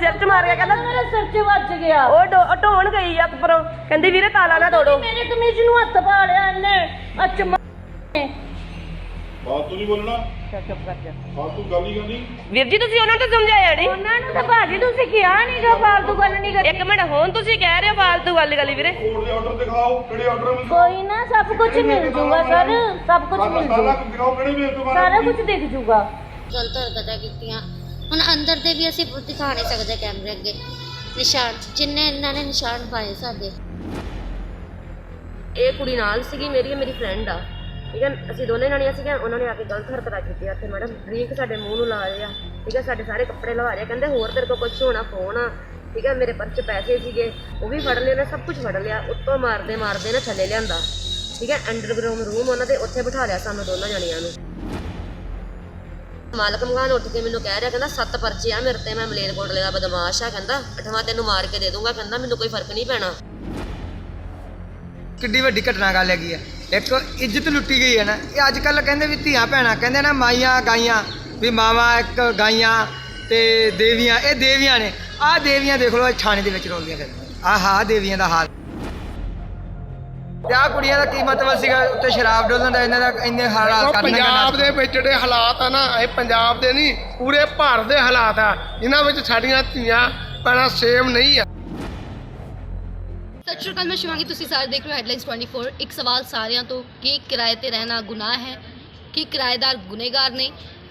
ਸਿਰ 'ਚ ਮਾਰ ਗਿਆ ਕਹਿੰਦਾ ਮੇਰੇ ਸਿਰ 'ਚ ਵੱਜ ਗਿਆ। ਉਹ ਢੋਣ ਗਈ ਆ ਉੱਪਰੋਂ ਕਹਿੰਦੀ ਵੀਰੇ ਤਾਲਾ ਨਾ ਤੋੜੋ। ਮੇਰੇ ਕਮੀਜ਼ ਨੂੰ ਹੱਥ ਪਾ ਲਿਆ ਇਹਨੇ। ਅੱਛ ਫਾਲਤੂ ਨਹੀਂ ਬੋਲਣਾ? ਚੁੱਪ ਕਰ ਜਾ। ਫਾਲਤੂ ਗੱਲ ਹੀ ਕਰਨੀ। ਵੀਰ ਜੀ ਤੁਸੀਂ ਉਹਨਾਂ ਨੂੰ ਸਮਝਾਇਆ ਨਹੀਂ ਉਹਨਾਂ ਨੂੰ ਤਾਂ ਭਾਜੀ ਤੁਸੀਂ ਕਿਹਾ ਨਹੀਂਗਾ ਫਾਲਤੂ ਗੱਲ ਨਹੀਂ ਕਰਨੀ। ਇੱਕ ਮਿੰਟ ਹੁਣ ਤੁਸੀਂ ਕਹਿ ਰਹੇ ਹੋ ਫਾਲਤੂ ਗੱਲ ਗੱਲ ਵੀਰੇ। ਕੋਰਟ ਦੇ ਆਰਡਰ ਦਿਖਾਓ ਕਿਹੜੇ ਆਰਡਰ ਮਿਲ ਕੋਈ ਨਾ ਸਭ ਕੁਝ ਮਿਲ ਜੂਗਾ ਸਰ। ਸਭ ਕੁਝ ਮਿਲ ਸਾਰਾ ਜੂਗਾ ਦਿਖਾਓ ਕਿਹੜੇ ਮੇਲ ਤੋਂ ਮਾਰਿਆ ਸਾਰਾ ਕੁਝ ਦਿਖ ਜੂਗਾ। ਗਲਤ ਹਰਕਤਾਂ ਕੀਤੀਆਂ। ਹੁਣ ਅੰਦਰ ਦੇ ਵੀ ਅਸੀਂ ਦਿਖਾ ਨਹੀਂ ਸਕਦੇ ਕੈਮਰੇ ਅੱਗੇ। ਨਿਸ਼ਾਨ, ਜਿੰਨੇ ਇਹਨਾਂ ਨੇ ਨਿਸ਼ਾਨ ਪਾਏ ਸਾਡੇ। ਇਹ ਕੁੜੀ ਨਾਲ ਸੀਗੀ, ਮੇਰੀ ਇਹ ਮੇਰੀ ਫਰੈਂਡ ਆ। ਠੀਕ ਹੈ, ਅਸੀਂ ਦੋਨੇ ਜਣੀਆਂ ਸੀਗੀਆਂ, ਉਹਨਾਂ ਨੇ ਆ ਕੇ ਗਲਤ ਹਰਕਤਾਂ ਕੀਤੀਆਂ ਇੱਥੇ, ਮੈਡਮ। ਡਰਿੰਕ ਸਾਡੇ ਮੂੰਹ ਨੂੰ ਲਾ ਰਹੇ ਆ। ਠੀਕ ਹੈ, ਸਾਡੇ ਸਾਰੇ ਕੱਪੜੇ ਲਵਾ ਰਹੇ ਆ। ਕਹਿੰਦੇ ਹੋਰ ਤੇਰੇ ਕੋਲ ਕੁਝ ਹੋਣਾ, ਫੋਨ ਆ। ਠੀਕ ਹੈ, ਮੇਰੇ ਪਰਚ ਪੈਸੇ ਸੀਗੇ, ਉਹ ਵੀ ਫੜ ਲਏ ਨੇ ਸਭ ਕੁਝ ਫੜ ਲਿਆ। ਉੱਤੋਂ ਮਾਰਦੇ ਮਾਰਦੇ ਨਾ ਥੱਲੇ ਲਿਆਂਦਾ। ਠੀਕ ਹੈ ਅੰਡਰਗਰਾਉਂਡ ਰੂਮ ਉਹਨਾਂ ਦੇ, ਉੱਥੇ ਬਿਠਾ ਲਿਆ ਸਾਨੂੰ ਦੋਨਾਂ ਜਣੀਆਂ ਨੂੰ। ਮਾਲਕ ਮਕਾਨ ਉੱਠ ਕੇ ਮੈਨੂੰ ਕਹਿ ਰਿਹਾ, ਕਹਿੰਦਾ, ਸੱਤ ਪਰਚੇ ਆ ਮੇਰੇ ਤੇ, ਮੈਂ ਮਲੇਰਕੋਟਲੇ ਦਾ ਬਦਮਾਸ਼ ਆ, ਕਹਿੰਦਾ। ਅਠਵਾਂ ਤੈਨੂੰ ਮਾਰ ਕੇ ਦੇ ਦੂੰਗਾ, ਕਹਿੰਦਾ, ਮੈਨੂੰ ਕੋਈ ਫ਼ਰਕ ਨਹੀਂ ਪੈਣਾ। ਕਿੱਡੀ ਵੱਡੀ ਘਟਨਾ ਗੱਲ ਹੈਗੀ ਆ। ਇੱਕ ਇੱਜ਼ਤ ਲੁੱਟੀ ਗਈ ਹੈ ਨਾ, ਇਹ ਅੱਜ ਕੱਲ ਕਹਿੰਦੇ ਵੀ ਧੀਆਂ ਭੈਣਾਂ, ਕਹਿੰਦੇ ਨਾ ਮਾਈਆਂ, ਗਾਈਆਂ, ਵੀ ਮਾਵਾਂ, ਇੱਕ ਗਾਈਆਂ ਤੇ ਦੇਵੀਆਂ, ਇਹ ਦੇਵੀਆਂ ਨੇ। ਆਹ ਦੇਵੀਆਂ ਦੇਖ ਲਓ, ਇਹ ਥਾਣੇ ਦੇ ਵਿੱਚ ਰੋਂਦੀਆਂ ਫਿਰਦੀਆਂ ਆਹ ਆਹ ਦੇਵੀਆਂ ਦਾ ਹਾਲ। ਤੇ ਕੁੜੀਆਂ ਦਾ ਕੀ ਮਤਲਬ ਸੀਗਾ? ਉੱਤੇ ਸ਼ਰਾਬ ਡੋਲਣ ਦਾ ਇਹਨਾਂ ਦਾ ਇੰਨੇ ਹਾਲਾਤ ਕਰਨੇ ਪੰਜਾਬ ਦੇ ਵਿੱਚ ਜਿਹੜੇ ਹਾਲਾਤ ਆ ਨਾ ਇਹ ਪੰਜਾਬ ਦੇ ਨਹੀਂ ਪੂਰੇ ਭਾਰਤ ਦੇ ਹਾਲਾਤ ਆ। ਇਹਨਾਂ ਵਿੱਚ ਸਾਡੀਆਂ ਧੀਆਂ ਪੈਣਾ ਸੇਮ ਨਹੀਂ ਆ। ਸਤਿ ਸ਼੍ਰੀ ਅਕਾਲ ਮੈਂ ਸ਼ਿਵਾਂਗੀ ਤੁਸੀਂ ਸਾਰੇ ਦੇਖ ਰਹੇ ਹੋ ਹੈਡਲਾਈਨਸ 24 ਇੱਕ ਸਵਾਲ ਸਾਰਿਆਂ ਤੋਂ ਕਿ ਕਿਰਾਏ ਤੇ ਰਹਿਣਾ ਗੁਨਾਹ ਹੈ? ਕਿ ਕਿਰਾਏਦਾਰ ਗੁਨੇਗਾਰ ਨੇ?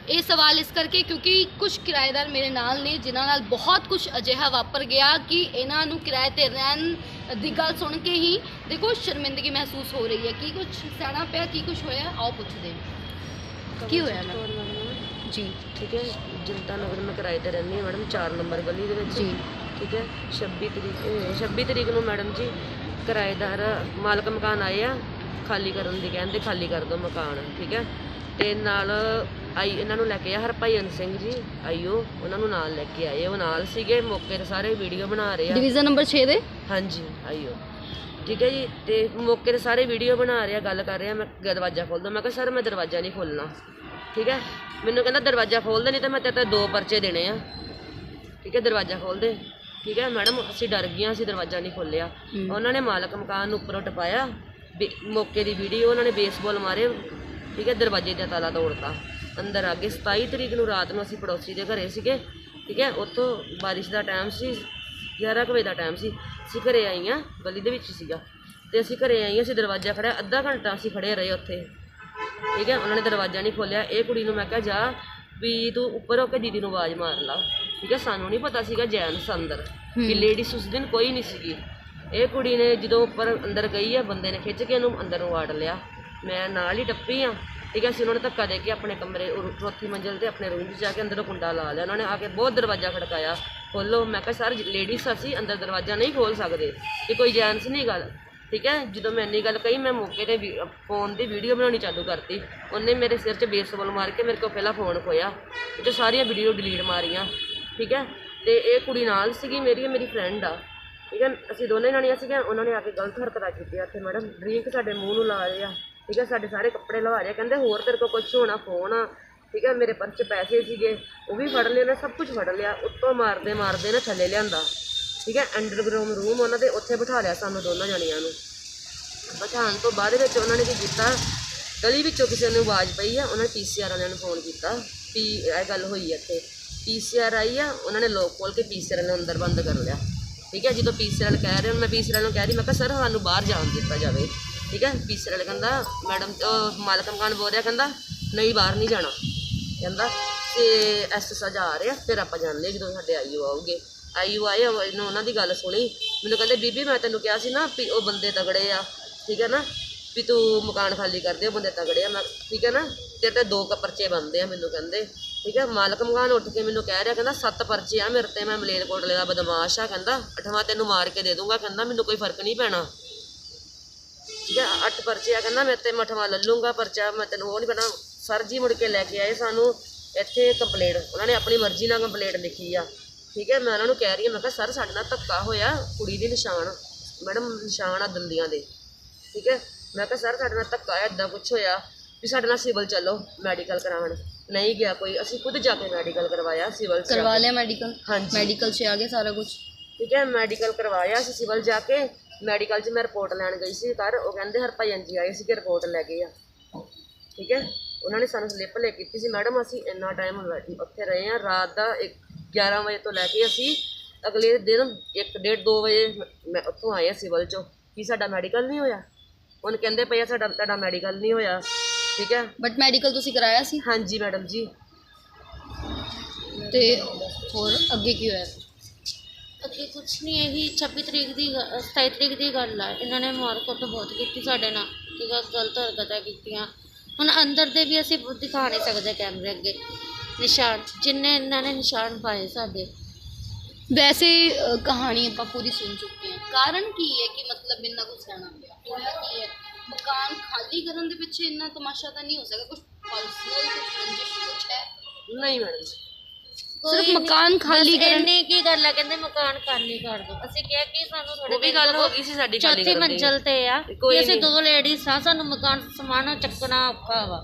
ਇਹ ਸਵਾਲ ਇਸ ਕਰਕੇ ਕਿਉਂਕਿ ਕੁਝ ਕਿਰਾਏਦਾਰ ਮੇਰੇ ਨਾਲ ਨੇ ਜਿਨ੍ਹਾਂ ਨਾਲ ਬਹੁਤ ਕੁਝ ਅਜਿਹਾ ਵਾਪਰ ਗਿਆ ਕਿ ਇਹਨਾਂ ਨੂੰ ਕਿਰਾਏ ਤੇ ਰਹਿਣ ਦੀ ਗੱਲ ਸੁਣ ਕੇ ਹੀ ਦੇਖੋ ਸ਼ਰਮਿੰਦਗੀ ਮਹਿਸੂਸ ਹੋ ਰਹੀ ਹੈ। ਕੀ ਕੁਝ ਸਿਆਣਾ ਪਿਆ ਕੀ ਕੁਝ ਹੋਇਆ? ਆਓ ਪੁੱਛਦੇ ਹਾਂ। ਕੀ ਹੋਇਆ ਨਾ ਜੀ। ਠੀਕ ਹੈ। ਜਨਤਾ ਨਗਰ ਮੈਂ ਕਿਰਾਏ ਤੇ ਰਹਿੰਦੀ ਹਾਂ ਮੈਡਮ 4 ਨੰਬਰ ਗਲੀ ਦੇ ਵਿੱਚ। ਜੀ। ਠੀਕ ਹੈ। 26 ਤਰੀਕ ਅਹ 26 ਤਰੀਕ ਨੂੰ ਮੈਡਮ ਜੀ ਕਿਰਾਏਦਾਰ ਮਾਲਕ ਮਕਾਨ ਆਏ ਆ ਖਾਲੀ ਕਰਨ ਦੀ ਕਹਿੰਦੇ ਖਾਲੀ ਕਰ ਦਿਓ ਮਕਾਨ। ਠੀਕ ਹੈ। ਤੇ ਨਾਲ ਆਈ ਇਹਨਾਂ ਨੂੰ ਲੈ ਕੇ ਆ ਹਰਭਜਨ ਸਿੰਘ ਜੀ ਆਈਓ ਉਹਨਾਂ ਨੂੰ ਨਾਲ ਲੈ ਕੇ ਆਏ ਉਹ ਨਾਲ ਸੀਗੇ ਮੌਕੇ ਤੇ ਸਾਰੇ ਵੀਡੀਓ ਬਣਾ ਰਹੇ ਆ। ਡਿਵੀਜ਼ਨ ਨੰਬਰ 6 ਦੇ? ਹਾਂਜੀ ਆਈਓ। ਠੀਕ ਹੈ ਜੀ ਤੇ ਮੌਕੇ ਤੇ ਸਾਰੇ ਵੀਡੀਓ ਬਣਾ ਰਿਹਾ ਗੱਲ ਕਰ ਰਿਹਾ ਮੈਂ ਦਰਵਾਜ਼ਾ ਖੋਲ ਦੋ ਮੈਂ ਕਿਹਾ ਸਰ ਮੈਂ ਦਰਵਾਜ਼ਾ ਨਹੀਂ ਖੋਲਣਾ। ਠੀਕ ਹੈ? ਮੈਨੂੰ ਕਹਿੰਦਾ ਦਰਵਾਜ਼ਾ ਖੋਲ ਦੇ ਨਹੀਂ ਤਾਂ ਮੈਂ ਤੇਰੇ ਤੇ ਦੋ ਪਰਚੇ ਦੇਣੇ ਆ। ਠੀਕ ਹੈ ਦਰਵਾਜ਼ਾ ਖੋਲ ਦੇ। ਠੀਕ ਹੈ ਮੈਡਮ ਅਸੀਂ ਡਰ ਗਈਆਂ ਅਸੀਂ ਦਰਵਾਜ਼ਾ ਨਹੀਂ ਖੋਲਿਆ ਉਹਨਾਂ ਨੇ ਮਾਲਕ ਮਕਾਨ ਨੂੰ ਉੱਪਰੋਂ ਟਪਾਇਆ ਵੀ- ਮੌਕੇ ਦੀ ਵੀਡੀਓ ਉਹਨਾਂ ਨੇ ਬੇਸਬਾਲ ਮਾਰੇ ਠੀਕ ਹੈ ਦਰਵਾਜ਼ੇ ਦਾ ਤਾਲਾ ਤੋੜਤਾ। ਅੰਦਰ ਆ ਗਏ। 27 ਤਰੀਕ ਨੂੰ ਰਾਤ ਨੂੰ ਅਸੀਂ ਪੜੋਸੀ ਦੇ ਘਰੇ ਸੀਗੇ ਠੀਕ ਹੈ ਉੱਥੋਂ ਬਾਰਿਸ਼ ਦਾ ਟਾਈਮ ਸੀ 11 ਕੁ ਵਜੇ ਦਾ ਟਾਈਮ ਸੀ। ਅਸੀਂ ਘਰੇ ਆਈਆਂ ਗਲੀ ਦੇ ਵਿੱਚ ਸੀਗਾ। ਤੇ ਅਸੀਂ ਘਰੇ ਆਈਆਂ ਅਸੀਂ ਦਰਵਾਜ਼ਾ ਖੜਿਆ ਅੱਧਾ ਘੰਟਾ ਅਸੀਂ ਖੜੇ ਰਹੇ ਉੱਥੇ। ਠੀਕ ਹੈ ਉਹਨਾਂ ਨੇ ਦਰਵਾਜ਼ਾ ਨਹੀਂ ਖੋਲਿਆ ਇਹ ਕੁੜੀ ਨੂੰ ਮੈਂ ਕਿਹਾ ਜਾ ਵੀ ਤੂੰ ਉੱਪਰ ਹੋ ਕੇ ਦੀਦੀ ਨੂੰ ਆਵਾਜ਼ ਮਾਰ ਲਾ। ਠੀਕ ਹੈ ਸਾਨੂੰ ਨਹੀਂ ਪਤਾ ਸੀਗਾ ਜੈਨਸ ਅੰਦਰ ਕਿ ਲੇਡੀਜ਼ ਉਸ ਦਿਨ ਕੋਈ ਨਹੀਂ ਸੀਗੀ। ਇਹ ਕੁੜੀ ਨੇ ਜਦੋਂ ਉੱਪਰ ਅੰਦਰ ਗਈ ਆ ਬੰਦੇ ਨੇ ਖਿੱਚ ਕੇ ਇਹਨੂੰ ਅੰਦਰ ਨੂੰ ਵਾੜ ਲਿਆ। ਮੈਂ ਨਾਲ ਹੀ ਟੱਪੀ ਆ। ਠੀਕ ਹੈ, ਅਸੀਂ ਉਹਨਾਂ ਨੇ ਧੱਕਾ ਦੇ ਕੇ ਆਪਣੇ ਕਮਰੇ, ਉਹ ਚੌਥੀ ਮੰਜ਼ਿਲ ਤੇ ਆਪਣੇ ਰੂਮ 'ਚ ਜਾ ਕੇ ਅੰਦਰੋਂ ਕੁੰਡਾ ਲਾ ਲਿਆ। ਉਹਨਾਂ ਨੇ ਆ ਕੇ ਬਹੁਤ ਦਰਵਾਜ਼ਾ ਖੜਕਾਇਆ। ਖੋਲੋ। ਮੈਂ ਕਿਹਾ, ਸਰ ਲੇਡੀਜ਼ ਅਸੀਂ ਅੰਦਰ ਦਰਵਾਜ਼ਾ ਨਹੀਂ ਖੋਲ ਸਕਦੇ। ਇਹ ਕੋਈ ਜੈਂਟਸ ਨਹੀਂ ਗੱਲ। ਠੀਕ ਹੈ, ਜਦੋਂ ਮੈਂ ਇੰਨੀ ਗੱਲ ਕਹੀ, ਮੈਂ ਮੌਕੇ ਤੇ ਫੋਨ ਦੀ ਵੀਡੀਓ ਬਣਾਉਣੀ ਚਾਲੂ ਕਰਤੀ। ਉਹਨੇ ਮੇਰੇ ਸਿਰ 'ਚ ਬੇਸਬਾਲ ਮਾਰ ਕੇ ਮੇਰੇ ਕੋਲ ਪਹਿਲਾਂ ਫੋਨ ਖੋਇਆ। ਉਹ ਤੇ ਸਾਰੀਆਂ ਵੀਡੀਓ ਡਿਲੀਟ ਮਾਰੀਆਂ। ਠੀਕ ਹੈ, ਤੇ ਇਹ ਕੁੜੀ ਨਾਲ ਸੀਗੀ ਮੇਰੀ ਇਹ ਮੇਰੀ ਫਰੈਂਡ ਆ। ਠੀਕ ਹੈ, ਅਸੀਂ ਦੋਨੇ ਜਾਣੀਆਂ ਸੀਗੀਆਂ। ਉਹਨਾਂ ਨੇ ਆ ਕੇ ਗਲਤ ਹਰਕਤਾਂ ਕੀਤੀਆਂ। ਇੱਥੇ ਮੈਡਮ ਡਰਿੰਕ ਸਾਡੇ ਮੂੰਹ ਨੂੰ ਲਾ ਰਹੇ ਆ। ਠੀਕ ਹੈ, ਸਾਡੇ ਸਾਰੇ ਕੱਪੜੇ ਲਵਾ ਲਿਆ। ਕਹਿੰਦੇ ਹੋਰ ਤੇਰੇ ਕੋਲ ਕੁਝ ਹੋਣਾ ਫੋਨ ਆ। ਠੀਕ ਹੈ, ਮੇਰੇ ਪਰਸ 'ਚ ਪੈਸੇ ਸੀਗੇ, ਉਹ ਵੀ ਫੜ ਲਏ ਨੇ ਸਭ ਕੁਝ ਫੜ ਲਿਆ। ਉੱਤੋਂ ਮਾਰਦੇ ਮਾਰਦੇ ਨਾ ਥੱਲੇ ਲਿਆਂਦਾ। ਠੀਕ ਹੈ ਅੰਡਰਗਰਾਉਂਡ ਰੂਮ ਉਹਨਾਂ ਦੇ ਉੱਥੇ ਬਿਠਾ ਲਿਆ ਸਾਨੂੰ ਦੋਨਾਂ ਜਣੀਆਂ ਨੂੰ। ਬਿਠਾਉਣ ਤੋਂ ਬਾਅਦ ਵਿੱਚ ਉਹਨਾਂ ਨੇ ਕੀ ਕੀਤਾ? ਗਲੀ ਵਿੱਚੋਂ ਕਿਸੇ ਨੂੰ ਆਵਾਜ਼ ਪਈ ਆ, ਉਹਨਾਂ ਨੇ ਪੀਸੀਆਰ ਵਾਲਿਆਂ ਨੂੰ ਫੋਨ ਕੀਤਾ। ਪੀ, ਇਹ ਗੱਲ ਹੋਈ ਆ ਇੱਥੇ। ਪੀਸੀਆਰ ਆਈ ਆ, ਉਹਨਾਂ ਨੇ ਲੋਕ ਖੋਲ ਕੇ ਪੀਸੀਆਰ ਨੂੰ ਅੰਦਰ ਬੰਦ ਕਰ ਲਿਆ। ਠੀਕ ਹੈ, ਜਦੋਂ ਪੀਸੀਆਰ ਵਾਲੇ ਕਹਿ ਰਹੇ ਹੁਣ ਮੈਂ ਪੀਸੀਆਰ ਨੂੰ ਕਹਿ ਰਹੀ, ਮੈਂ ਕਿਹਾ, ਸਰ, ਸਾਨੂੰ ਬਾਹਰ ਜਾਣ ਦਿੱਤਾ ਜਾਵੇ। ਠੀਕ ਹੈ ਪੀਸੀਆਰ ਵਾਲੇ ਕਹਿੰਦਾ, ਮੈਡਮ ਉਹ ਮਾਲਕ ਮਕਾਨ ਬੋਲ ਰਿਹਾ, ਕਹਿੰਦਾ, ਨਹੀਂ, ਬਾਹਰ ਨਹੀਂ ਜਾਣਾ। ਕਹਿੰਦਾ, ਤੇ ਐਸ ਸਜ਼ਾ ਆ ਰਿਹਾ ਫਿਰ ਆਪਾਂ ਜਾਣਦੇ ਹਾਂ ਜਦੋਂ ਸਾਡੇ ਆਈਓ ਆਉਗੇ ਆਈਓ ਆਏ, ਉਹ- ਇਹਨੂੰ ਉਹਨਾਂ ਦੀ ਗੱਲ ਸੁਣੀ। ਮੈਨੂੰ ਕਹਿੰਦੇ, ਬੀਬੀ, ਮੈਂ ਤੈਨੂੰ ਕਿਹਾ ਸੀ ਨਾ ਵੀ ਉਹ ਬੰਦੇ ਤਗੜੇ ਆ, ਠੀਕ ਹੈ ਨਾ? ਵੀ ਤੂੰ ਮਕਾਨ ਖਾਲੀ ਕਰ ਦੇ, ਉਹ ਬੰਦੇ ਤਗੜੇ ਆ। ਮੈਂ, ਠੀਕ ਹੈ ਨਾ? ਤੇਰੇ ਤੇ ਦੋ ਕ ਪਰਚੇ ਬਣਦੇ ਆ ਮੈਨੂੰ ਕਹਿੰਦੇ, ਠੀਕ ਹੈ? ਮਾਲਕ ਮਕਾਨ ਉੱਠ ਕੇ ਮੈਨੂੰ ਕਹਿ ਰਿਹਾ, ਕਹਿੰਦਾ, ਸੱਤ ਪਰਚੇ ਆ ਮੇਰੇ ਤੇ, ਮੈਂ ਮਲੇਰਕੋਟਲੇ ਦਾ ਬਦਮਾਸ਼ ਆ, ਕਹਿੰਦਾ। ਅਠਵਾਂ ਤੈਨੂੰ ਮਾਰ ਕੇ ਦੇ ਦੂੰਗਾ, ਕਹਿੰਦਾ, ਮੈਨੂੰ ਕੋਈ ਫ਼ਰਕ ਨਹੀਂ ਪੈਣਾ। ਠੀਕ ਹੈ ਅੱਠ ਪਰਚੇ ਆ ਕਹਿੰਦਾ ਮੇਰੇ ਤੇ ਮਠਵਾ ਲੈ ਲੂੰਗਾ ਪਰਚਾ ਮੈਂ ਤੈਨੂੰ ਉਹ ਨਹੀਂ ਪਤਾ ਸਰ ਜੀ ਮੁੜ ਕੇ ਲੈ ਕੇ ਆਏ ਸਾਨੂੰ ਇੱਥੇ ਕੰਪਲੇਂਟ ਉਹਨਾਂ ਨੇ ਆਪਣੀ ਮਰਜ਼ੀ ਨਾਲ ਕੰਪਲੇਂਟ ਲਿਖੀ ਆ। ਠੀਕ ਹੈ ਮੈਂ ਉਹਨਾਂ ਨੂੰ ਕਹਿ ਰਹੀ ਹਾਂ ਮੈਂ ਕਿਹਾ ਸਰ ਸਾਡੇ ਨਾਲ ਧੱਕਾ ਹੋਇਆ ਕੁੜੀ ਦੀ ਨਿਸ਼ਾਨ ਮੈਡਮ ਨਿਸ਼ਾਨ ਆ ਦੰਦੀਆਂ ਦੇ। ਠੀਕ ਹੈ ਮੈਂ ਕਿਹਾ ਸਰ ਸਾਡੇ ਨਾਲ ਧੱਕਾ ਹੈ ਇਦਾਂ ਕੁਝ ਹੋਇਆ ਵੀ ਸਾਡੇ ਨਾਲ ਸਿਵਲ ਚੱਲੋ ਮੈਡੀਕਲ ਕਰਾਉਣ। ਨਹੀਂ ਗਿਆ ਕੋਈ ਅਸੀਂ ਖੁਦ ਜਾ ਕੇ ਮੈਡੀਕਲ ਕਰਵਾਇਆ ਸਿਵਲ ਕਰਵਾ ਲਿਆ ਮੈਡੀਕਲ ਹਾਂਜੀ। ਮੈਡੀਕਲ 'ਚ ਆ ਗਿਆ ਸਾਰਾ ਕੁਝ ਠੀਕ ਹੈ ਮੈਡੀਕਲ ਕਰਵਾਇਆ ਸੀ ਸਿਵਲ ਜਾ ਕੇ ਮੈਡੀਕਲ 'ਚ ਮੈਂ ਰਿਪੋਰਟ ਲੈਣ ਗਈ ਸੀ ਘਰ ਉਹ ਕਹਿੰਦੇ ਹਰਭਜਨ ਜੀ ਆਏ ਸੀ ਕਿ ਰਿਪੋਰਟ ਲੈ ਗਏ ਆ। ਠੀਕ ਹੈ? ਉਹਨਾਂ ਨੇ ਸਾਨੂੰ ਸਲਿੱਪ ਲੈ ਕੀਤੀ ਸੀ। ਮੈਡਮ ਅਸੀਂ ਇੰਨਾ ਟਾਈਮ ਉੱਥੇ ਰਹੇ ਆ ਰਾਤ ਦਾ 11 ਵਜੇ ਤੋਂ ਲੈ ਕੇ ਅਸੀਂ ਅਗਲੇ ਦਿਨ 1:30 2 ਵਜੇ ਮੈਂ ਉੱਥੋਂ ਆਏ ਆ ਸਿਵਲ 'ਚੋਂ। ਕੀ ਸਾਡਾ ਮੈਡੀਕਲ ਨਹੀਂ ਹੋਇਆ? ਉਹਨ ਕਹਿੰਦੇ ਪਏ ਆ ਸਾਡਾ ਤੁਹਾਡਾ ਮੈਡੀਕਲ ਨਹੀਂ ਹੋਇਆ। ਠੀਕ ਹੈ? ਬਟ ਮੈਡੀਕਲ ਤੁਸੀਂ ਕਰਾਇਆ ਸੀ? ਹਾਂਜੀ ਮੈਡਮ ਜੀ। ਤੇ ਹੋਰ ਅੱਗੇ ਕੀ ਹੋਇਆ? ਅੱਗੇ ਕੁਛ ਨਹੀਂ ਇਹੀ 26 ਤਰੀਕ ਦੀ ਗ- ਅ, 27 ਤਰੀਕ ਦੀ ਗੱਲ ਆ। ਇਹਨਾਂ ਨੇ ਮਾਰਕੁੱਟ ਬਹੁਤ ਕੀਤੀ ਸਾਡੇ ਨਾਲ ਠੀਕ ਆ ਗਲਤ ਹਰਕਤਾਂ ਕੀਤੀਆਂ। ਹੁਣ ਅੰਦਰ ਦੇ ਵੀ ਅਸੀਂ ਦਿਖਾ ਨਹੀਂ ਸਕਦੇ ਕੈਮਰੇ ਅੱਗੇ। ਨਿਸ਼ਾਨ ਜਿੰਨੇ ਇਹਨਾਂ ਨੇ ਨਿਸ਼ਾਨ ਪਾਏ ਸਾਡੇ। ਵੈਸੇ ਅ, ਕਹਾਣੀ ਆਪਾਂ ਪੂਰੀ ਸੁਣ ਚੁੱਕੇ ਹਾਂ। ਕਾਰਨ ਕੀ ਹੈ ਕਿ ਮਤਲਬ ਇੰਨਾ ਕੁਝ ਸਹਿਣਾ ਪਿਆ? ਹੋਇਆ ਕੀ ਹੈ? ਮਕਾਨ ਖਾਲੀ ਕਰਨ ਦੇ ਪਿੱਛੇ ਇੰਨਾ ਤਮਾਸ਼ਾ ਤਾਂ ਨਹੀਂ ਹੋ ਸਕਦਾ? ਕੁਝ ਪਰਸਨਲ ਕੁਝ ਰੰਜਿਸ਼ ਕੁਝ ਹੈ? ਨਹੀਂ ਮੈਡਮ ਸਿਰਫ ਮਕਾਨ ਖਾਲੀ ਕਰਨ ਇੰਨੀ ਕੀ ਗੱਲ ਆ ਕਹਿੰਦੇ ਮਕਾਨ ਖਾਲੀ ਕਰ ਦੋ ਅਸੀਂ ਕਿਹਾ ਕਿ ਸਾਨੂੰ ਥੋੜੇ ਉਹ ਵੀ ਗੱਲ ਹੋ ਗਈ ਸੀ ਸਾਡੀ ਖਾਲੀ ਚੌਥੀ ਕਰਨ ਦੀ। ਮੰਜ਼ਲ ਤੇ ਆ ਕੋਈ ਕਿ ਅਸੀਂ। ਦੋ ਲੇਡੀਜ਼ ਆ ਸਾਨੂੰ ਮਕਾਨ ਸਮਾਨ ਚੱਕਣਾ ਔਖਾ ਵਾ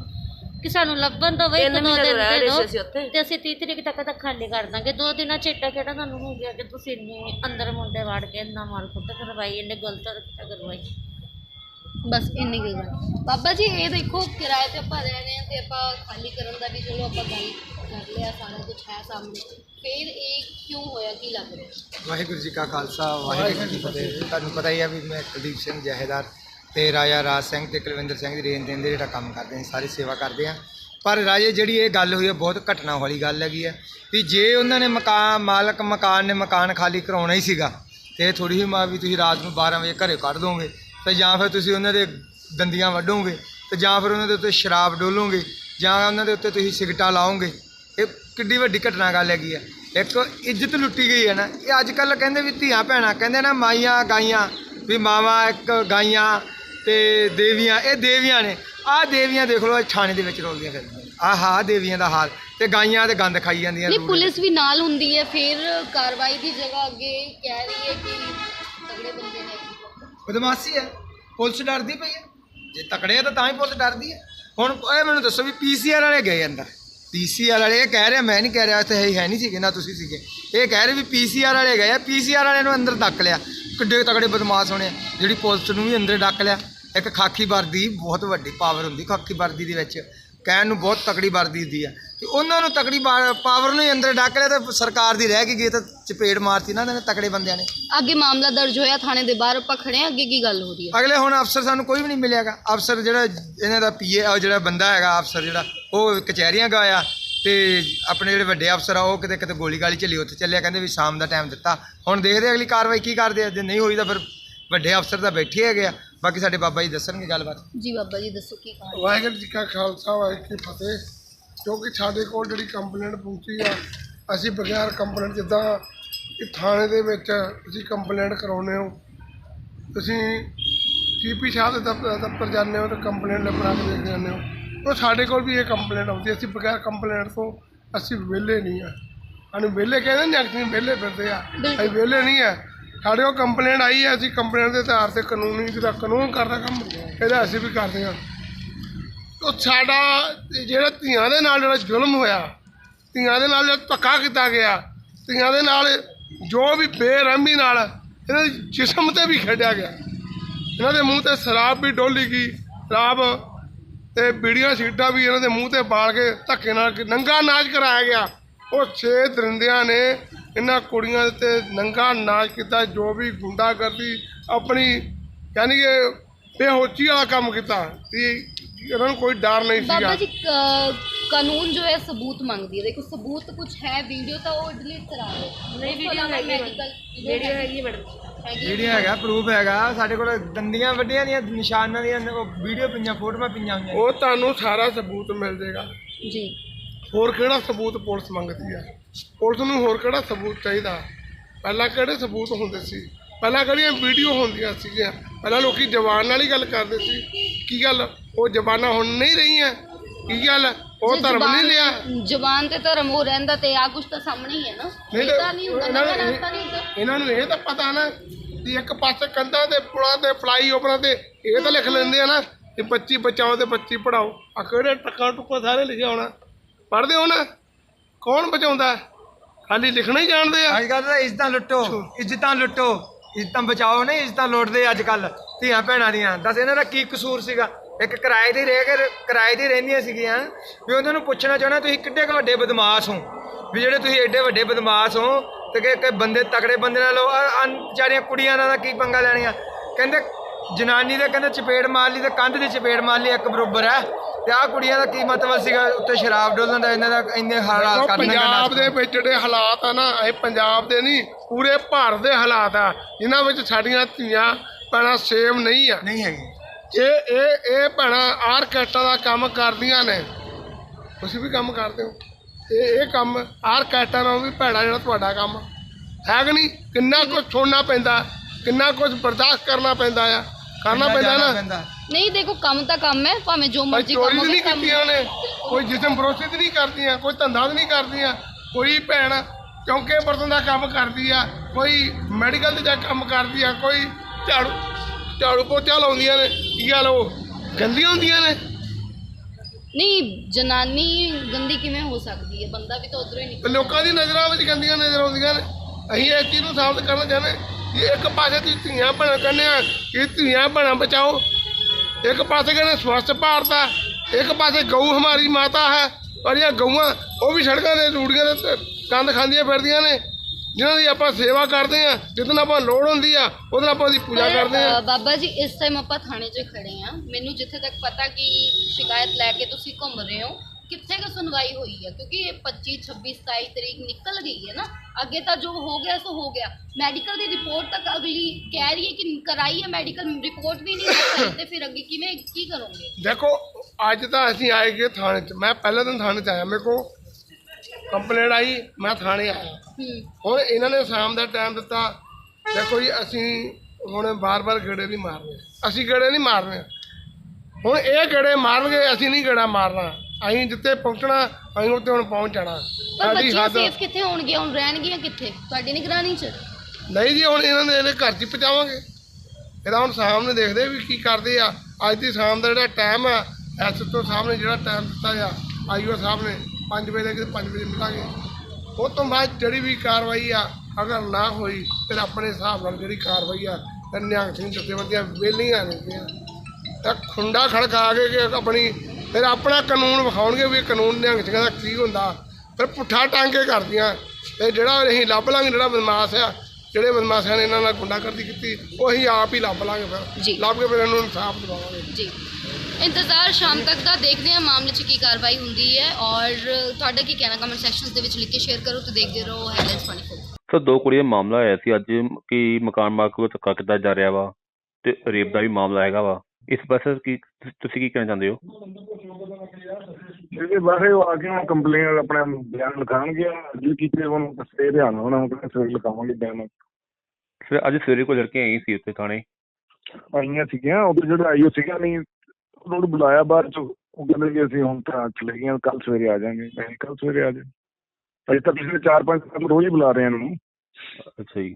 ਕਿ ਸਾਨੂੰ ਲੱਭਣ ਦੋ ਤਿੰਨ ਇੱਕ ਦੋ ਦਿਨ ਤੋਂ ਰਹਿ ਦੇ ਉੱਥੇ। ਤੇ ਅਸੀਂ 30 ਤਰੀਕ ਤੱਕ ਤਾਂ ਖਾਲੀ ਕਰ ਦਾਂਗੇ ਦੋ ਦਿਨਾਂ ਚ ਏਡਾ ਕਿਹੜਾ ਤੁਹਾਨੂੰ ਹੋ ਗਿਆ ਕਿ ਤੁਸੀਂ ਇੰਨੇ ਅੰਦਰ ਮੁੰਡੇ ਵੜ ਕੇ ਇੰਨਾ ਮਾਰ ਕੁੱਟ ਕਰਵਾਈ ਇੰਨੇ ਗਲਤ ਕਰਵਾਈ ਬਸ ਇੰਨੀ ਕੁ ਗੱਲ ਬਾਬਾ ਜੀ ਇਹ ਦੇਖੋ ਕਿਰਾਏ ਤੇ ਆਪਾਂ ਰਹਿ ਰਹੇ ਹਾਂ ਤੇ ਆਪਾਂ ਖਾਲੀ ਕਰਨ ਦਾ ਵੀ ਚਲੋ ਆਪਾਂ ਗੱਲ ਕਰ ਲਿਆ ਸਾਰਾ ਕੁਝ ਹੈ ਸਾਹਮਣੇ। ਫਿਰ ਇਹ ਕਿਉਂ ਹੋਇਆ, ਕੀ ਲੱਗ ਰਿਹਾ? ਵਾਹਿਗੁਰੂ ਜੀ ਕਾ ਖਾਲਸਾ, ਵਾਹਿਗੁਰੂ ਜੀ ਕੀ ਫਤਿਹ। ਤੁਹਾਨੂੰ ਪਤਾ ਹੀ ਆ ਵੀ ਮੈਂ ਕੁਲਦੀਪ ਸਿੰਘ ਜਹੇਦਾਰ ਤੇ ਰਾਜਾ ਰਾਜ ਸਿੰਘ ਤੇ ਕੁਲਵਿੰਦਰ ਸਿੰਘ ਦੀ ਰੇਂਜ ਦੇਣ ਦੇ ਜਿਹੜਾ ਕੰਮ ਕਰਦੇ ਹਾਂ ਸਾਰੀ ਸੇਵਾ ਕਰਦੇ ਆ। ਪਰ ਰਾਜੇ, ਜਿਹੜੀ ਇਹ ਗੱਲ ਹੋਈ ਹੈ ਬਹੁਤ ਘਟਨਾ ਵਾਲੀ ਗੱਲ ਹੈਗੀ ਹੈ ਵੀ ਜੇ ਉਹਨਾਂ ਨੇ ਮਕਾਨ, ਮਾਲਕ ਮਕਾਨ ਨੇ ਮਕਾਨ ਖਾਲੀ ਕਰਾਉਣਾ ਹੀ ਸੀਗਾ, ਤੇ ਇਹ ਥੋੜੀ ਹੀ ਮਾਂ ਵੀ ਤੁਸੀਂ ਰਾਤ ਨੂੰ 12 ਵਜੇ ਘਰੇ ਕੱਢ ਦੋਗੇ, ਤੇ ਜਾਂ ਫਿਰ ਤੁਸੀਂ ਉਹਨਾਂ ਦੇ ਦੰਦੀਆਂ ਵੱਢੋਗੇ ਤੇ ਜਾਂ ਫਿਰ ਉਹਨਾਂ ਦੇ ਉੱਤੇ ਸ਼ਰਾਬ ਡੋਲੋਗੇ ਜਾਂ ਉਹਨਾਂ ਦੇ ਉੱਤੇ ਤੁਸੀਂ ਸਿਗਟਾਂ ਲਾਓਗੇ ਇਹ ਕਿੱਡੀ ਵੱਡੀ ਘਟਨਾ ਗੱਲ ਹੈਗੀ ਹੈ ਇੱਕ ਇੱਜ਼ਤ ਲੁੱਟੀ ਗਈ ਹੈ ਨਾ ਇਹ ਅੱਜ ਕੱਲ ਕਹਿੰਦੇ ਵੀ ਧੀਆਂ ਭੈਣਾਂ ਕਹਿੰਦੇ ਨਾ ਮਾਈਆਂ ਗਾਈਆਂ ਵੀ ਮਾਵਾਂ ਇੱਕ ਗਾਈਆਂ ਤੇ ਦੇਵੀਆਂ ਇਹ ਦੇਵੀਆਂ ਨੇ। ਆਹ ਦੇਵੀਆਂ ਦੇਖ ਲਓ ਥਾਣੇ ਦੇ ਵਿੱਚ ਰੋਲਦੀਆਂ ਫਿਰਦੀਆਂ। ਆਹ ਆਹ ਦੇਵੀਆਂ ਦਾ ਹਾਲ ਤੇ ਗਾਈਆਂ ਤੇ ਗੰਦ ਖਾਈ ਜਾਂਦੀਆਂ ਨਹੀਂ ਰੋਡ ਪੁਲਿਸ ਵੀ ਨਾਲ ਹੁੰਦੀ ਹੈ ਫਿਰ ਕਾਰਵਾਈ ਦੀ ਜਗ੍ਹਾ ਅੱਗੇ ਕਹਿ ਰਹੀ ਹੈ ਕਿ ਤਗੜੇ ਬੰਦੇ ਨੇ। ਬਦਮਾਸ਼ੀ ਹੈ ਪੁਲਿਸ ਡਰਦੀ ਪਈ ਹੈ। ਜੇ ਤਕੜੇ ਆ ਤਾਂ ਤਾਂ ਹੀ ਪੁਲਿਸ ਡਰਦੀ ਹੈ ਹੁਣ ਇਹ ਮੈਨੂੰ ਦੱਸੋ ਵੀ ਪੀਸੀਆਰ ਵਾਲੇ ਗਏ ਅੰਦਰ। ਪੀਸੀਆਰ ਵਾਲੇ ਇਹ ਕਹਿ ਰਿਹਾ, ਮੈਂ ਨਹੀਂ ਕਹਿ ਰਿਹਾ, ਇੱਥੇ ਹੈ ਹੈ ਨਹੀਂ ਸੀਗੇ, ਨਾ ਤੁਸੀਂ ਸੀਗੇ। ਇਹ ਕਹਿ ਰਹੇ ਵੀ ਪੀਸੀਆਰ ਵਾਲੇ ਗਏ ਆ ਪੀਸੀਆਰ ਵਾਲੇ ਨੂੰ ਅੰਦਰ ਡੱਕ ਲਿਆ। ਕਿੱਡੇ ਤਕੜੇ ਬਦਮਾਸ਼ ਹੋਣੇ ਆ, ਜਿਹੜੀ ਪੁਲਿਸ ਨੂੰ ਵੀ ਅੰਦਰ ਡੱਕ ਲਿਆ। ਇੱਕ ਖਾਕੀ ਵਰਦੀ, ਬਹੁਤ ਵੱਡੀ ਪਾਵਰ ਹੁੰਦੀ ਖਾਕੀ ਵਰਦੀ ਦੇ ਵਿੱਚ। ਕਹਿਣ ਨੂੰ ਬਹੁਤ ਤਕੜੀ ਵਰਦੀ ਹੁੰਦੀ ਆ। ਤੇ ਉਹਨਾਂ ਨੂੰ ਤਕੜੀ ਪਾਵਰ ਨੂੰ ਹੀ ਅੰਦਰ ਡੱਕ ਲਿਆ ਤੇ ਸਰਕਾਰ ਦੀ ਰਹਿ ਗਈ ਤਾਂ ਚਪੇੜ ਮਾਰਤੀ ਨਾ ਇਹਨਾਂ ਨੇ ਤਕੜੇ ਬੰਦਿਆਂ ਨੇ। ਅੱਗੇ ਮਾਮਲਾ ਦਰਜ ਹੋਇਆ ਥਾਣੇ ਦੇ ਬਾਹਰ ਆਪਾਂ ਖੜੇ ਹਾਂ ਅੱਗੇ ਕੀ ਗੱਲ ਹੋ ਰਹੀ ਹੈ? ਅਗਲੇ ਹੁਣ ਅਫਸਰ ਸਾਨੂੰ ਕੋਈ ਵੀ ਨਹੀਂ ਮਿਲਿਆਗਾ। ਅਫਸਰ ਜਿਹੜਾ ਇਹਨਾਂ ਦਾ ਪੀਏ ਉਹ ਜਿਹੜਾ ਬੰਦਾ ਹੈਗਾ ਅਫਸਰ ਜਿਹੜਾ ਉਹ ਕਚਹਿਰੀਆਂ ਗਿਆ ਤੇ ਆਪਣੇ ਜਿਹੜੇ ਵੱਡੇ ਅਫਸਰ ਆ ਉਹ ਕਿਤੇ ਕਿਤੇ ਗੋਲੀ ਗਾਲੀ ਚੱਲੀ ਉੱਥੇ ਚੱਲਿਆ ਕਹਿੰਦੇ ਵੀ ਸ਼ਾਮ ਦਾ ਟਾਈਮ ਦਿੱਤਾ। ਹੁਣ ਦੇਖਦੇ ਆ ਅਗਲੀ ਕਾਰਵਾਈ ਕੀ ਕਰਦੇ ਆ। ਜੇ ਨਹੀਂ ਹੋਈ ਤਾਂ ਫਿਰ ਵੱਡੇ ਅਫਸਰ ਤਾਂ ਬੈਠੇ ਹੈਗੇ ਆ। ਬਾਕੀ ਸਾਡੇ ਬਾਬਾ ਜੀ ਦੱਸਣਗੇ ਗੱਲਬਾਤ। ਜੀ ਬਾਬਾ ਜੀ ਦੱਸੋ ਕੀ ਕਹਾਣੀ ਵਾਹਿਗੁਰੂ ਜੀ ਕਾ ਖਾਲਸਾ ਵਾਹਿਗੁਰੂ ਜੀ ਕੀ ਫਤਿਹ। ਕਿਉਂਕਿ ਸਾਡੇ ਕੋਲ ਜਿਹੜੀ ਕੰਪਲੇਂਟ ਪਹੁੰਚੀ ਆ ਅਸੀਂ ਬਗੈਰ ਕੰਪਲੇਂਟ ਜਿੱਦਾਂ ਕਿ ਥਾਣੇ ਦੇ ਵਿੱਚ ਤੁਸੀਂ ਕੰਪਲੇਂਟ ਕਰਾਉਂਦੇ ਹੋ। ਤੁਸੀਂ ਸੀਪੀ ਸਾਹਿਬ ਦੇ ਦਫ਼ਤਰ ਦਫ਼ਤਰ ਜਾਂਦੇ ਹੋ ਤੇ ਕੰਪਲੇਂਟ ਬਣਾ ਕੇ ਦੇ ਕੇ ਜਾਂਦੇ ਹੋ। ਉਹ ਸਾਡੇ ਕੋਲ ਵੀ ਇਹ ਕੰਪਲੇਂਟ ਆਉਂਦੀ। ਅਸੀਂ ਬਗੈਰ ਕੰਪਲੇਂਟ ਤੋਂ ਅਸੀਂ ਵਿਹਲੇ ਨਹੀਂ ਆ। ਸਾਨੂੰ ਵਿਹਲੇ ਕਹਿੰਦੇ ਨੇ ਅਸੀਂ ਵਿਹਲੇ ਫਿਰਦੇ ਆ। ਅਸੀਂ ਵਿਹਲੇ ਨਹੀਂ ਆ। ਸਾਡੇ ਕੋਲ ਕੰਪਲੇਂਟ ਆਈ ਹੈ। ਅਸੀਂ ਕੰਪਲੇਂਟ ਦੇ ਆਧਾਰ ਤੇ ਕਾਨੂੰਨੀ ਜਿਹੜਾ ਕਾਨੂੰਨ ਕਰਦਾ ਕੰਮ ਇਹਦਾ ਅਸੀਂ ਵੀ ਕਰਦੇ ਹਾਂ। ਉਹ ਸਾਡਾ ਜਿਹੜਾ ਧੀਆਂ ਦੇ ਨਾਲ ਜਿਹੜਾ ਜ਼ੁਲਮ ਹੋਇਆ, ਧੀਆਂ ਦੇ ਨਾਲ ਜਿਹੜਾ ਧੱਕਾ ਕੀਤਾ ਗਿਆ, ਧੀਆਂ ਦੇ ਨਾਲ ਜੋ ਵੀ ਬੇਰਹਿਮੀ ਨਾਲ ਇਹਨਾਂ ਦੀ ਜਿਸਮ ਤੇ ਵੀ ਖੇਡਿਆ ਗਿਆ। ਇਹਨਾਂ ਦੇ ਮੂੰਹ ਤੇ ਸ਼ਰਾਬ ਵੀ ਡੋਲੀ ਗਈ, ਸ਼ਰਾਬ ਤੇ ਬੀੜੀਆਂ ਸੀਟਾਂ ਵੀ ਇਹਨਾਂ ਦੇ ਮੂੰਹ ਤੇ ਬਾਲ ਕੇ ਧੱਕੇ ਨਾਲ ਨੰਗਾ ਨਾਚ ਕਰਾਇਆ ਗਿਆ। ਉਹ ਛੇ ਦਰਿੰਦਿਆਂ ਨੇ ਇਹਨਾਂ ਕੁੜੀਆਂ ਦੇ ਤੇ ਨੰਗਾ ਨਾਚ ਕੀਤਾ, ਜੋ ਵੀ ਗੁੰਡਾਗਰਦੀ, ਆਪਣੀ ਯਾਨੀ ਕਿ ਬੇਹੋਚੀ ਵਾਲਾ ਕੰਮ ਕੀਤਾ। ਇਹਨਾਂ ਨੂੰ ਕੋਈ ਡਰ ਨਹੀਂ ਸੀਗਾ। ਬਾਬਾ ਜੀ ਕ- ਕਾਨੂੰਨ ਜੋ ਹੈ ਸਬੂਤ ਮੰਗਦੀ ਹੈ। ਦੇਖੋ ਸਬੂਤ ਕੁਝ ਹੈ ਵੀਡੀਓ ਤਾਂ ਉਹ ਡਿਲੀਟ ਕਰਾ ਦਿਓ। ਨਹੀਂ ਵੀਡੀਓ ਹੈਗੀ ਮੈਡੀਕਲ ਵੀਡੀਓ ਹੈਗੀ ਮੈਡਮ। ਹੈਗੀ ਜਿਹੜੀਆਂ ਹੈਗਾ ਪ੍ਰੂਫ ਹੈਗਾ। ਸਾਡੇ ਕੋਲ ਦੰਦੀਆਂ ਵੱਡੀਆਂ ਦੀਆਂ ਨਿਸ਼ਾਨਾਂ ਦੀਆਂ ਵੀਡੀਓ ਪਈਆਂ ਫੋਟੋਆਂ ਪਈਆਂ ਹੋਈਆਂ ਉਹ ਤੁਹਾਨੂੰ ਸਾਰਾ ਸਬੂਤ ਮਿਲ ਜਾਏਗਾ। ਜੀ। ਹੋਰ ਕਿਹੜਾ ਸਬੂਤ ਪੁਲਿਸ ਮੰਗਦੀ ਹੈ? ਪੁਲਿਸ ਨੂੰ ਹੋਰ ਕਿਹੜਾ ਸਬੂਤ ਚਾਹੀਦਾ? ਪਹਿਲਾਂ ਕਿਹੜੇ ਸਬੂਤ ਹੁੰਦੇ ਸੀ? ਪਹਿਲਾਂ ਕਿਹੜੀਆਂ ਵੀਡੀਓ ਹੁੰਦੀਆਂ ਸੀਗੀਆਂ? ਪਹਿਲਾਂ ਲੋਕੀ ਜ਼ਬਾਨ ਨਾਲ ਹੀ ਗੱਲ ਕਰਦੇ ਸੀ। ਕੀ ਗੱਲ? ਉਹ ਜ਼ਬਾਨਾਂ ਹੁਣ ਨਹੀਂ ਰਹੀਆਂ। ਕੀ ਗੱਲ? ਉਹ ਧਰਮ ਨਹੀਂ ਲਿਆ। ਜ਼ੁਬਾਨ ਤੇ ਧਰਮ ਉਹ ਰਹਿੰਦਾ ਤੇ ਆ ਕੁਝ ਤਾਂ ਸਾਹਮਣੇ ਹੀ ਹੈ ਨਾ। ਨਹੀਂ ਇਹ ਤਾਂ ਤਾਂ ਨਹੀਂ ਹੁੰਦਾ ਇਹਨਾਂ ਨਾ ਇਹਨਾਂ ਨੂੰ ਇਹ ਤਾਂ ਪਤਾ ਨਾ ਕਿ ਇੱਕ ਪਾਸੇ ਕੰਧਾਂ ਤੇ ਪੁਲਾਂ ਤੇ ਫਲਾਈ ਓਵਰਾਂ ਤੇ ਇਹ ਤਾਂ ਲਿਖ ਲੈਂਦੇ ਆ ਨਾ ਕਿ 25 ਬਚਾਓ ਤੇ 25 ਪੜਾਓ ਆ ਕਿਹੜੇ ਟੱਕਾ ਟੁੱਕਾ ਸਾਰੇ ਲਿਖਿਆ ਹੋਣਾ। ਪੜ੍ਹਦੇ ਹੋ ਨਾ? ਕੌਣ ਬਚਾਉਂਦਾ? ਖਾਲੀ ਲਿਖਣਾ ਹੀ ਜਾਣਦੇ ਆ। ਅੱਜ ਕੱਲ੍ਹ ਤਾਂ ਇੱਜ਼ਤਾਂ ਲੁੱਟੋ ਇੱਜ਼ਤਾਂ ਲੁੱਟੋ। ਇੱਜ਼ਤਾਂ ਬਚਾਓ ਨਹੀਂ, ਇੱਜ਼ਤਾਂ ਲੁੱਟਦੇ ਅੱਜ ਕੱਲ ਧੀਆਂ ਭੈਣਾਂ ਦੀਆਂ। ਦੱਸ, ਇਹਨਾਂ ਦਾ ਕੀ ਕਸੂਰ ਸੀਗਾ? ਇੱਕ ਕਿਰਾਏ ਦੀ ਰਹਿ ਕੇ, ਕਿਰਾਏ ਦੀ ਰਹਿੰਦੀਆਂ ਸੀਗੀਆਂ। ਵੀ ਉਹਨਾਂ ਨੂੰ ਪੁੱਛਣਾ ਚਾਹਣਾ ਤੁਸੀਂ ਕਿੱਡੇ ਕੁ ਵੱਡੇ ਬਦਮਾਸ਼ ਹੋ? ਵੀ ਜਿਹੜੇ ਤੁਸੀਂ ਐਡੇ ਵੱਡੇ ਬਦਮਾਸ਼ ਹੋ, ਤੇ ਕਿ ਬੰਦੇ ਤਕੜੇ ਬੰਦੇ ਨਾਲ ਲਓ? ਆਹ ਅਨ- ਵਿਚਾਰੀਆਂ ਕੁੜੀਆਂ ਨਾਲ ਕੀ ਪੰਗਾ ਲੈਣੀਆਂ? ਕਹਿੰਦੇ ਜਨਾਨੀ ਦੇ ਕਹਿੰਦੇ ਚਪੇੜ ਮਾਰ ਲਈ ਤੇ ਕੰਧ ਦੀ ਚਪੇੜ ਮਾਰ ਲਈ ਇੱਕ ਬਰੋਬਰ ਹੈ। ਤੇ ਆਹ ਕੁੜੀਆਂ ਦਾ ਕੀ ਮਤਲਬ ਸੀਗਾ? ਉੱਤੇ ਸ਼ਰਾਬ ਡੋਲਣ ਦਾ ਇਹਨਾਂ ਦਾ ਇੰਨੇ ਹਾਲਾਤ ਕਰਨੇ ਪੰਜਾਬ ਦੇ ਵਿੱਚ ਜਿਹੜੇ ਹਾਲਾਤ ਆ ਨਾ ਇਹ ਪੰਜਾਬ ਦੇ ਨਹੀਂ ਪੂਰੇ ਭਾਰਤ ਦੇ ਹਾਲਾਤ ਆ। ਜਿਨ੍ਹਾਂ ਵਿੱਚ ਸਾਡੀਆਂ ਧੀਆਂ ਭੈਣਾਂ ਸੇਮ ਨਹੀਂ ਆ। ਨਹੀਂ ਹੈਗੀ। ਇਹ ਇਹ ਇਹ ਭੈਣਾਂ ਆਰਕੈਸਟਰਾ ਦਾ ਕੰਮ ਕਰਦੀਆਂ ਨੇ। ਤੁਸੀਂ ਵੀ ਕੰਮ ਕਰਦੇ ਹੋ। ਇਹ ਇਹ ਕੰਮ ਆਰਕੈਸਟਰਾ ਨਾਲੋਂ ਵੀ ਭੈੜਾ ਜਿਹੜਾ ਤੁਹਾਡਾ ਕੰਮ ਹੈ ਕਿ ਨਹੀਂ? ਕਿੰਨਾ ਕੁਝ ਸੁਣਨਾ ਪੈਂਦਾ। ਕਿੰਨਾ ਕੁਝ ਬਰਦਾਸ਼ਤ ਕਰਨਾ ਪੈਂਦਾ ਆ ਕਰਨਾ ਪੈਂਦਾ ਨਾ? ਨਹੀਂ ਦੇਖੋ ਕੰਮ ਤਾਂ ਕੰਮ ਹੈ ਭਾਵੇਂ ਜੋ ਕੋਈ ਮਰਜ਼ੀ ਕੰਮ ਹੋਵੇ ਨਹੀਂ ਕੀਤੀਆਂ ਨੇ ਕੋਈ ਜਿਸਮ ਫਰੋਸ਼ੀ ਤਾਂ ਨਹੀਂ ਕਰਦੀਆਂ ਕੋਈ ਧੰਦਾ ਨਹੀਂ ਕਰਦੀਆਂ ਕੋਈ ਭੈਣ ਚੌਂਕੇ ਬਰਤਨ ਦਾ ਕੰਮ ਕਰਦੀ ਆ ਕੋਈ ਮੈਡੀਕਲ ਤੇ ਜਾ ਕੰਮ ਕਰਦੀ ਆ ਕੋਈ ਝਾੜੂ ਝਾੜੂ ਪੋਚਾ ਲਾਉਂਦੀਆਂ ਨੇ ਕੀ ਗੱਲ ਉਹ? ਗੰਦੀਆਂ ਹੁੰਦੀਆਂ ਨੇ। ਨਹੀਂ ਜਨਾਨੀ ਗੰਦੀ ਕਿਵੇਂ ਹੋ ਸਕਦੀ ਹੈ? ਬੰਦਾ ਵੀ ਤਾਂ ਉਧਰੋਂ ਹੀ ਨਿਕਲ ਲੋਕਾਂ ਦੀ ਨਜ਼ਰਾਂ ਵਿੱਚ ਗੰਦੀਆਂ ਨਜ਼ਰ ਆਉਂਦੀਆਂ ਨੇ। ਅਸੀਂ ਇਸ ਚੀਜ਼ ਨੂੰ ਸਾਬਤ ਕਰਨਾ ਚਾਹੁੰਦੇ ਇੱਕ ਪਾਸੇ ਤੁਸੀਂ ਧੀਆਂ ਭੈਣਾਂ ਕਹਿੰਦੇ ਆ ਕਿ ਧੀਆਂ ਭੈਣਾਂ ਬਚਾਓ। ਇੱਕ ਪਾਸੇ ਕਹਿੰਦੇ ਸਵਸਥ ਭਾਰਤ ਆ। ਇੱਕ ਪਾਸੇ ਗਊ ਹਮਾਰੀ ਮਾਤਾ ਹੈ। ਪਰ ਇਹ ਗਊਆਂ ਉਹ ਵੀ ਸੜਕਾਂ ਦੇ ਰੂੜੀਆਂ ਦੇ ਕੰਦ ਖਾਂਦੀਆਂ ਫਿਰਦੀਆਂ ਨੇ। ਜਿਨ੍ਹਾਂ ਦੀ ਆਪਾਂ ਸੇਵਾ ਕਰਦੇ ਆ ਜਿੱਦਨ ਆਪਾਂ ਲੋੜ ਹੁੰਦੀ ਆ ਉਹਦੇ ਨਾਲ ਆਪਾਂ ਉਹਦੀ ਪੂਜਾ ਕਰਦੇ ਆ। ਬਾਬਾ ਜੀ ਇਸ ਟਾਈਮ ਆਪਾਂ ਥਾਣੇ 'ਚ ਖੜੇ ਆ। ਮੈਨੂੰ ਜਿੱਥੇ ਤੱਕ ਪਤਾ ਕਿ ਸ਼ਿਕਾਇਤ ਲੈ ਕੇ ਤੁਸੀਂ ਘੁੰਮ ਰਹੇ ਹੋ ਕਿੱਥੇ ਕੁ ਸੁਣਵਾਈ ਹੋਈ ਹੈ ਕਿਉਂਕਿ ਇਹ 25 26 27 ਤਰੀਕ ਨਿਕਲ ਗਈ ਹੈ ਨਾ। ਅੱਗੇ ਤਾਂ ਜੋ ਹੋ ਗਿਆ ਸੋ ਹੋ ਗਿਆ। ਮੈਡੀਕਲ ਦੀ ਰਿਪੋਰਟ ਤੱਕ ਅਗਲੀ ਕਹਿ ਰਹੀ ਹੈ ਕਿ ਕਰਾਈ ਹੈ ਮੈਡੀਕਲ ਰਿਪੋਰਟ ਵੀ ਨਹੀਂ ਦਿਖਾਈ ਤੇ ਫਿਰ ਅੱਗੇ ਕਿਵੇਂ ਕੀ ਕਰੋਗੇ? ਦੇਖੋ ਅੱਜ ਤਾਂ ਅਸੀਂ ਆਏ ਗਏ ਥਾਣੇ 'ਚ। ਮੈਂ ਪਹਿਲੇ ਦਿਨ ਥਾਣੇ 'ਚ ਆਇਆ। ਮੇਰੇ ਕੋ ਕੰਪਲੇਂਟ ਆਈ ਮੈਂ ਥਾਣੇ ਆਇਆ। ਹੁਣ ਇਹਨਾਂ ਨੇ ਸ਼ਾਮ ਦਾ ਟਾਈਮ ਦਿੱਤਾ। ਦੇਖੋ ਜੀ ਅਸੀਂ ਹੁਣ ਬਾਰ-ਬਾਰ ਗੇੜੇ ਨਹੀਂ ਮਾਰਨੇ। ਅਸੀਂ ਗੇੜੇ ਨਹੀਂ ਮਾਰਨੇ। ਹੁਣ ਇਹ ਗੇੜੇ ਮਾਰਨਗੇ ਅਸੀਂ ਨਹੀਂ ਗੇੜਾ ਮਾਰਨਾ। ਅਸੀਂ ਜਿੱਥੇ ਪਹੁੰਚਣਾ ਅਸੀਂ ਉੱਥੇ ਹੁਣ ਪਹੁੰਚ ਜਾਣਾ। ਪਰ ਸਾਡੀ ਹੱਦ ਸੇਫ ਕਿੱਥੇ ਹੋਣਗੀਆਂ? ਹੁਣ ਰਹਿਣਗੀਆਂ ਕਿੱਥੇ? ਤੁਹਾਡੀ ਨਿਗਰਾਨੀ 'ਚ। ਨਹੀਂ ਜੀ ਹੁਣ ਇਹਨਾਂ ਦੇ ਇਹਦੇ ਘਰ 'ਚ ਹੀ ਪਹੁੰਚਾਵਾਂਗੇ। ਇਹਦਾ ਹੁਣ ਸਾਹਮਣੇ ਦੇਖਦੇ ਵੀ ਕੀ ਕਰਦੇ ਆ। ਅੱਜ ਦੀ ਸ਼ਾਮ ਦਾ ਜਿਹੜਾ ਟਾਈਮ ਆ ਐਸਐਸਓ ਸਾਹਿਬ ਨੇ ਜਿਹੜਾ ਟਾਈਮ ਦਿੱਤਾ ਆ ਆਈਓ ਸਾਹਿਬ ਨੇ 5 ਵਜੇ ਦੇ 5 ਵਜੇ ਮਿਲਾਂਗੇ ਉਹ ਤੋਂ ਬਾਅਦ ਜਿਹੜੀ ਵੀ ਕਾਰਵਾਈ ਆ ਅਗਰ ਨਾ ਹੋਈ ਫਿਰ ਆਪਣੇ ਹਿਸਾਬ ਨਾਲ ਜਿਹੜੀ ਕਾਰਵਾਈ ਆ ਤੇ ਨਿਹੰਗ ਸਿੰਘ ਜਥੇਬੰਦੀਆਂ ਵੇਲੀਆਂ ਨੇ ਤਾਂ ਖੁੰਡਾ ਖੜਕਾ ਕੇ ਕਿ ਆਪਣੀ ਫਿਰ ਆਪਣਾ ਕਾਨੂੰਨ ਵਿਖਾਉਣਗੇ ਵੀ ਇਹ ਕਾਨੂੰਨ ਨਿਹੰਗ ਸਿੰਘਾਂ ਦਾ ਕੀ ਹੁੰਦਾ। ਫਿਰ ਪੁੱਠਾ ਟਾਂਗੇ ਕਰਦੀਆਂ। ਤੇ ਜਿਹੜਾ ਅਸੀਂ ਲੱਭ ਲਾਂਗੇ ਜਿਹੜਾ ਬਦਮਾਸ਼ ਆ ਜਿਹੜੇ ਬਦਮਾਸ਼ਾਂ ਨੇ ਇਹਨਾਂ ਨਾਲ ਗੁੰਡਾਗਰਦੀ ਕੀਤੀ ਉਹ ਅਸੀਂ ਆਪ ਹੀ ਲੱਭ ਲਾਂਗੇ। ਫਿਰ। ਲੱਭ ਕੇ ਫਿਰ ਇਹਨਾਂ ਨੂੰ ਇਨਸਾਫ ਦਿਵਾਵਾਂਗੇ। ਜੀ। ਇੰਤਜ਼ਾਰ ਸ਼ਾਮ ਤੱਕ ਦਾ ਦੇਖਦੇ ਹਾਂ ਮਾਮਲੇ 'ਚ ਕੀ ਕਾਰਵਾਈ ਹੁੰਦੀ ਹੈ। ਔਰ ਤੁਹਾਡਾ ਕੀ ਕਹਿਣਾ ਕਮੈਂਟ ਸੈਕਸ਼ਨਸ ਦੇ ਵਿੱਚ ਲਿਖ ਕੇ ਸ਼ੇਅਰ ਕਰੋ ਤੇ ਦੇਖਦੇ ਰਹੋ ਹੈਡਲਾਈਨਸ 24 ਸਰ ਦੋ ਕੁੜੀਆਂ ਦਾ ਮਾਮਲਾ ਹੋਇਆ ਸੀ। ਅੱਜ ਕਿ ਮਕਾਨ ਮਾਲਕ ਕੋਲ ਧੱਕਾ ਕੀਤਾ ਜਾ ਰਿਹਾ ਵਾ ਤੇ ਰੇਪ ਦਾ ਵੀ ਮਾਮਲਾ ਹੈਗਾ ਵਾ। ਇਸ ਪਾਸੇ ਕੀ ਤੁਸੀਂ ਕੀ ਕਹਿਣਾ ਚਾਹੁੰਦੇ ਹੋ? ਇਹਦੇ ਬਾਰੇ ਉਹ ਆ ਕੇ ਹੁਣ ਕੰਪਲੇਨ ਆਪਣਾ ਬਿਆਨ ਲਿਖਾਉਣਗੇ ਜੀ ਕੀਤੇ ਹੁਣ ਸਟੇ ਧਿਆਨ ਉਹਨਾਂ ਨੂੰ ਕਹਿੰਦੇ ਸਵੇਰੇ ਲਿਖਾਵਾਂਗੇ ਬਿਆਨ। ਸਰ ਅੱਜ ਸਵੇਰੇ ਕੋਈ ਲੜਕੀਆਂ ਆਈ ਸੀ ਉੱਥੇ ਥਾਣੇ? ਆਈਆਂ ਸੀਗੀਆਂ ਉਧਰ ਜਿਹੜਾ ਆਈਓ ਸੀਗਾ ਨਹੀਂ ਉਹਨਾਂ ਬੁਲਾਇਆ ਬਾਅਦ ਚ ਉਹ ਕਹਿੰਦੇ ਕਿ ਅਸੀਂ ਹੁਣ ਤਾਂ ਚਲੇ ਗਏ ਕੱਲ ਸਵੇਰੇ ਆ ਜਾਾਂਗੇ ਮੈਂ ਕੱਲ ਸਵੇਰੇ ਆ ਜਾ ਅਜੇ ਤਾਂ ਪਿਛਲੇ 4-5 ਸਾਲ ਰੋਜ਼ ਹੀ ਬੁਲਾ ਰਹੇ ਇਹਨਾਂ ਨੂੰ। ਅੱਛਾ ਜੀ।